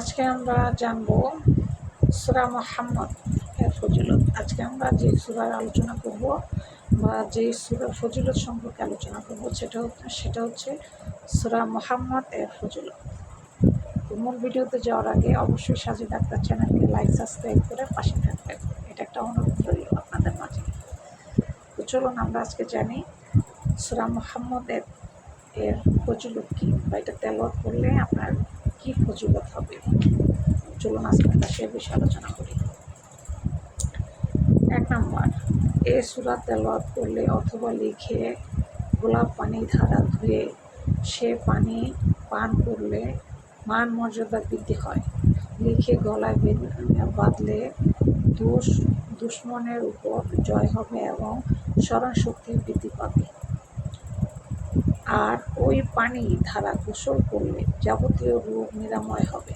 আজকে আমরা জানব সুরা মোহাম্মদ এর ফজিলত। আজকে আমরা যে সুরার আলোচনা করব বা যে সুরার ফজিলত সম্পর্কে আলোচনা করব, সেটা হচ্ছে সেটা হচ্ছে সুরা মোহাম্মদ এর ফজিলত। মূল ভিডিওতে যাওয়ার আগে অবশ্যই সাজি ডাক্তার চ্যানেলকে লাইক, সাবস্ক্রাইব করে পাশে থাকবেন। এটা একটা অনুরোধ রইল আপনাদের মাঝে। তো চলুন আমরা আজকে জানি সুরা মোহাম্মদের এর ফজিলত কী, বা এটা তেলওয়াত করলে আপনার কী ফজিলত হবে? চলুন আজকে আমরা সে বিষয়ে আলোচনা করি। এক নম্বর, এ সুরা তেলওয়াত করলে অথবা লিখে গোলাপ পানি ধারা ধুয়ে সে পানি পান করলে মান মর্যাদা বৃদ্ধি হয়। লিখে গলায় বেঁধে বাঁধলে দুষ, দুশ্মনের উপর জয় হবে এবং স্মরণ শক্তি বৃদ্ধি পাবে। আর ওই পানি ধারা গোসল করলে যাবতীয় রোগ নিরাময় হবে।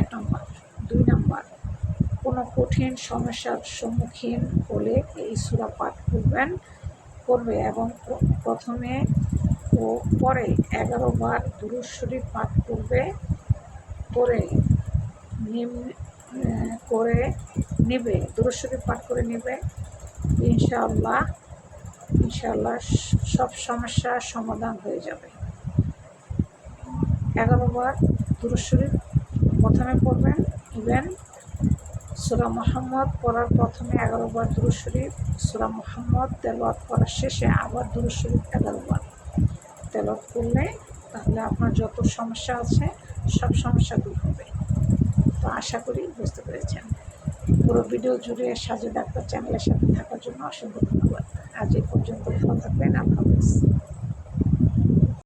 এক নম্বর। দুই নম্বর। কোনো কঠিন সমস্যার সম্মুখীন হলে এই সুরা পাঠ করবেন করবে এবং প্রথমে ও পরে এগারো বার দুরুদ শরীফ পাঠ করবে করে নিম করে নেবে, দুরুদ শরীফ পাঠ করে নেবে, ইনশাআল্লাহ ইনশাআল্লাহ স- সব সমস্যার সমাধান হয়ে যাবে। এগারো বার দুরুদ শরীফ প্রথমে পড়বেন ইভেন সুরা মোহাম্মদ পড়ার প্রথমে এগারো বার দুরুদ শরীফ, সুরা মোহাম্মদ তেলাওয়াত করার শেষে আবার দুরুদ শরীফ এগারো বার। তেলাওয়াত করলে তাহলে আপনার যত সমস্যা আছে সব সমস্যা দূর হবে। তো আশা করি বুঝতে পেরেছেন। পুরো ভিডিও জুড়ে সাজে ডাক্তার চ্যানেলের সাথে থাকার জন্য অসংখ্য ধন্যবাদ। আজ এই পর্যন্ত ভালো থাকবেন। আল্লাহ